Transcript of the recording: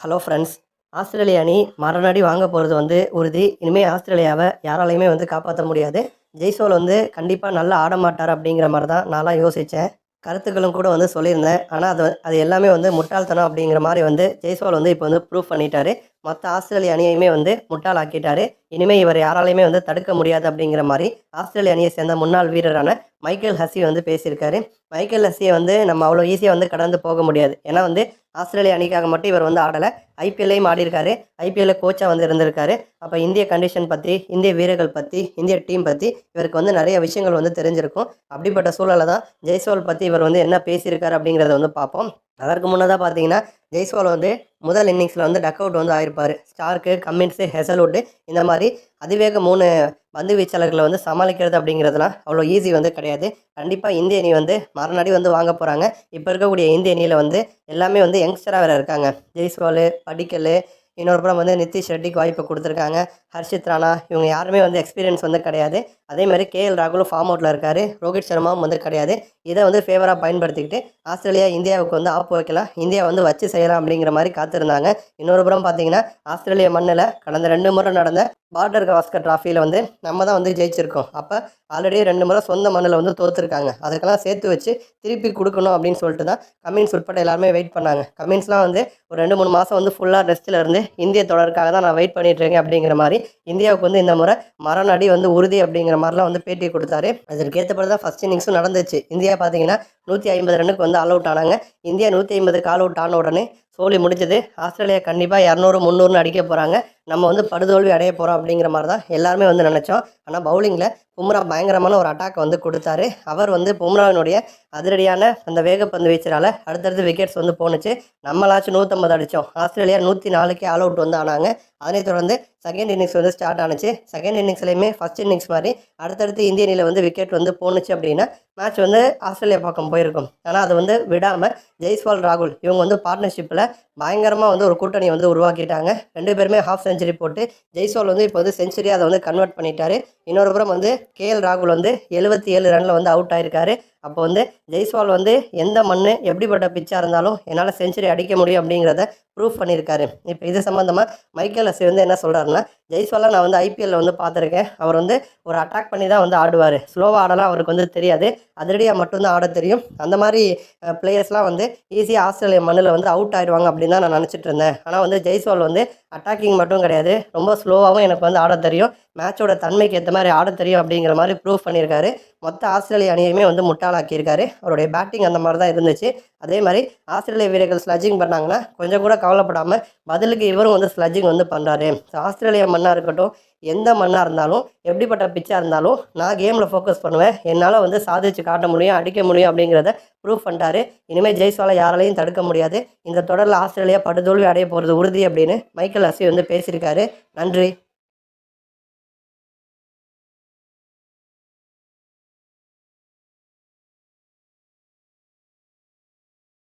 Hello friends ஆஸ்திரேலிய அணி மறுநாடி வாங்க போகிறது வந்து உறுதி. இனிமேல் ஆஸ்திரேலியாவை யாராலையுமே வந்து காப்பாற்ற முடியாது. ஜெய்சோல் வந்து கண்டிப்பாக நல்லா ஆட மாட்டார் அப்படிங்கிற மாதிரி தான் நான்லாம் யோசித்தேன் கருத்துக்களும் கூட வந்து சொல்லியிருந்தேன். ஆனால் அது அது எல்லாமே வந்து முட்டாள்தனம் அப்படிங்கிற மாதிரி வந்து ஜெய்ஸ்வால் வந்து இப்போ வந்து ப்ரூவ் பண்ணிட்டாரு. மற்ற ஆஸ்திரேலிய அணியையுமே வந்து முட்டாளாக்கிட்டார். இனிமேல் இவர் யாராலையுமே வந்து தடுக்க முடியாது அப்படிங்கிற மாதிரி ஆஸ்திரேலிய அணியை சேர்ந்த முன்னாள் வீரரான மைக்கேல் ஹசி வந்து பேசியிருக்காரு. மைக்கேல் ஹசியை வந்து நம்ம அவ்வளோ ஈஸியாக வந்து கடந்து போக முடியாது. ஏன்னா வந்து ஆஸ்திரேலிய அணிக்காக மட்டும் இவர் வந்து ஆடலை. ஐபிஎல்லையும் ஆடிருக்காரு ஐபிஎல்ல கோச்சாக வந்து இருந்திருக்காரு. அப்போ இந்திய கண்டிஷன் பற்றி இந்திய வீரர்கள் பற்றி இந்திய டீம் பற்றி இவருக்கு வந்து நிறைய விஷயங்கள் வந்து தெரிஞ்சிருக்கும். அப்படிப்பட்ட சூழலை தான் ஜெய்ஸ்வால் பற்றி இவர் வந்து என்ன பேசியிருக்காரு அப்படிங்கிறத வந்து பார்ப்போம். அதற்கு முன்னதாக பார்த்தீங்கன்னா ஜெய்ஸ்வால் வந்து முதல் இன்னிங்ஸில் வந்து டக் அவுட் வந்து ஆயிருப்பார். ஸ்டார்க்கு கம்மின்ஸு ஹெசல்வுட்டு இந்த மாதிரி அதிவேக மூணு பந்து வீச்சாளர்களை வந்து சமாளிக்கிறது அப்படிங்கிறதுலாம் அவ்வளோ ஈஸி வந்து கிடையாது. கண்டிப்பாக இந்திய அணி வந்து மறுநாடி வந்து வாங்க போகிறாங்க இப்போ இருக்கக்கூடிய இந்திய அணியில் வந்து எல்லாமே வந்து யங்ஸ்டராக வேறு இருக்காங்க. ஜெய்ஸ்வால் படிக்கல் இன்னொரு புறம் வந்து நிதிஷ் ரெட்டிக்கு வாய்ப்பு கொடுத்துருக்காங்க. ஹர்ஷித் ராணா இவங்க யாருமே வந்து எக்ஸ்பீரியன்ஸ் வந்து கிடையாது. அதே மாதிரி கேஎல் ராகுலும் ஃபார்ம் அவுட்டில் இருக்கார். ரோஹித் சர்மாவும் வந்து கிடையாது. இதை வந்து ஃபேவராக பயன்படுத்திக்கிட்டு ஆஸ்திரேலியா இந்தியாவுக்கு வந்து ஆப்பு வைக்கலாம். இந்தியா வந்து வச்சு செய்யலாம் அப்படிங்கிற மாதிரி காத்திருந்தாங்க. இன்னொரு புறம் பார்த்தீங்கன்னா ஆஸ்திரேலிய மண்ணில் கடந்த ரெண்டு முறை நடந்த பார்டர் கவாஸ்கர் ட்ராஃபியில் வந்து நம்ம தான் வந்து ஜெயிச்சிருக்கோம். அப்போ ஆல்ரெடி ரெண்டு முறை சொந்த மண்ணில் வந்து தோற்றுருக்காங்க அதுக்கெல்லாம் சேர்த்து வச்சு திருப்பி கொடுக்கணும் அப்படின்னு சொல்லிட்டு தான் கமின்ஸ் உட்பட எல்லாருமே வெயிட் பண்ணாங்க. கமின்ஸ்லாம் வந்து ஒரு ரெண்டு மூணு மாதம் வந்து ஃபுல்லாக ரெஸ்ட்டில் இருந்து இந்திய தொடருக்காக தான் நான் வெயிட் பண்ணிட்டுருக்கேன் அப்படிங்கிற மாதிரி இந்தியாவுக்கு வந்து இந்த முறை மரணடி வந்து உறுதி அப்படிங்கிற மாதிரிலாம் வந்து பேட்டி கொடுத்தாரு. அதற்கேற்றப்படி தான் ஃபஸ்ட் இன்னிங்ஸும் நடந்துச்சு. இந்தியா பார்த்தீங்கன்னா நூற்றி ஐம்பது ரன்னுக்கு வந்து ஆல் அவுட் ஆனாங்க. இந்தியா நூற்றி ஐம்பதுக்கு ஆல் அவுட் ஆன உடனே சோலி முடிஞ்சது. ஆஸ்திரேலியா கண்டிப்பாக இரநூறு முந்நூறுன்னு அடிக்க போகிறாங்க நம்ம வந்து படுதோல்வி அடைய போகிறோம் அப்படிங்கிற மாதிரி தான் எல்லாருமே வந்து நினச்சோம். ஆனால் பவுலிங்கில் பும்ரா பயங்கரமான ஒரு அட்டாக் வந்து கொடுத்தாரு. அவர் வந்து பும்ராவினுடைய அதிரடியான அந்த வேகப்பந்து வீச்சரால் அடுத்தடுத்து விக்கெட்ஸ் வந்து போணுச்சு. நம்மளாச்சும் நூற்றம்பது அடித்தோம் ஆஸ்திரேலியா நூற்றி நாலுக்கே ஆல் அவுட் வந்து ஆனாங்க. அதனைத் தொடர்ந்து செகண்ட் இன்னிங்ஸ் வந்து ஸ்டார்ட் ஆனுச்சு. செகண்ட் இன்னிங்ஸ்லையுமே ஃபஸ்ட் இன்னிங்ஸ் மாதிரி அடுத்தடுத்து இந்திய அணியில் வந்து விக்கெட் வந்து போணுச்சு அப்படின்னா மேட்ச் வந்து ஆஸ்திரேலியா பக்கம் போயிருக்கும். ஆனால் அது வந்து விடாமல் ஜெய்ஸ்வால் ராகுல் இவங்க வந்து பார்ட்னர்ஷிப்பில் பயங்கரமாக வந்து ஒரு கூட்டணி வந்து உருவாக்கிட்டாங்க. ரெண்டு பேருமே ஹாஃப் செஞ்சுரி போட்டு ஜெய்ஸ்வால் வந்து இப்போ வந்து செஞ்சுரி அதை வந்து கன்வெர்ட் பண்ணிட்டாரு. இன்னொரு புறம் வந்து கேஎல் ராகுல் வந்து எழுபத்தி ஏழு ரனில் வந்து அவுட் ஆயிருக்காரு. அப்போ வந்து ஜெய்ஸ்வால் வந்து எந்த மண் எப்படிப்பட்ட பிச்சாக இருந்தாலும் என்னால் செஞ்சுரி அடிக்க முடியும் அப்படிங்கிறத ப்ரூவ் பண்ணியிருக்காரு. இப்போ இது சம்மந்தமாக மைக்கேல் அசி வந்து என்ன சொல்கிறாருன்னா ஜெய்ஸ்வாலாக நான் வந்து ஐபிஎல்ல வந்து பார்த்துருக்கேன். அவர் வந்து ஒரு அட்டாக் பண்ணி தான் வந்து ஆடுவார். ஸ்லோவாக ஆடலாம் அவருக்கு வந்து தெரியாது. அதிரடியாக மட்டும்தான் ஆட தெரியும். அந்த மாதிரி பிளேயர்ஸ்லாம் வந்து ஈஸியாக ஆஸ்திரேலியா மண்ணில் வந்து அவுட் ஆயிடுவாங்க அப்படின்னு தான் நான் நினச்சிட்டு இருந்தேன். ஆனால் வந்து ஜெய்ஸ்வால் வந்து அட்டாக்கிங் மட்டும் கிடையாது. ரொம்ப ஸ்லோவாகவும் எனக்கு வந்து ஆட தெரியும். மேட்சோட தன்மைக்கு ஏற்ற மாதிரி ஆட தெரியும் அப்படிங்கிற மாதிரி ப்ரூவ் பண்ணியிருக்காரு. மொத்த ஆஸ்திரேலிய அணியுமே வந்து முட்டாளாக்கியிருக்காரு. அவருடைய பேட்டிங் அந்த மாதிரி தான் இருந்துச்சு. அதே மாதிரி ஆஸ்திரேலிய வீரர்கள் ஸ்லஜ்ஜிங் பண்ணாங்கன்னா கொஞ்சம் கூட கவலைப்படாமல் பதிலுக்கு இவரும் வந்து ஸ்லஜ்ஜிங் வந்து பண்ணுறாரு ஆஸ்திரேலியா மண்ணாக இருக்கட்டும் எந்த மண்ணாக இருந்தாலும் எப்படிப்பட்ட பிச்சாக இருந்தாலும் நான் கேமில் ஃபோக்கஸ் பண்ணுவேன். என்னால் வந்து சாதிச்சு காட்ட முடியும் அடிக்க முடியும் அப்படிங்கிறத ப்ரூவ் பண்ணிட்டாரு. இனிமேல் ஜெய்ஸ்வாலை யாராலையும் தடுக்க முடியாது. இந்த தொடரில் ஆஸ்திரேலியா படுதோல்வி அடைய போகிறது உறுதி அப்படின்னு மைக்கேல் அசி வந்து பேசியிருக்காரு. நன்றி.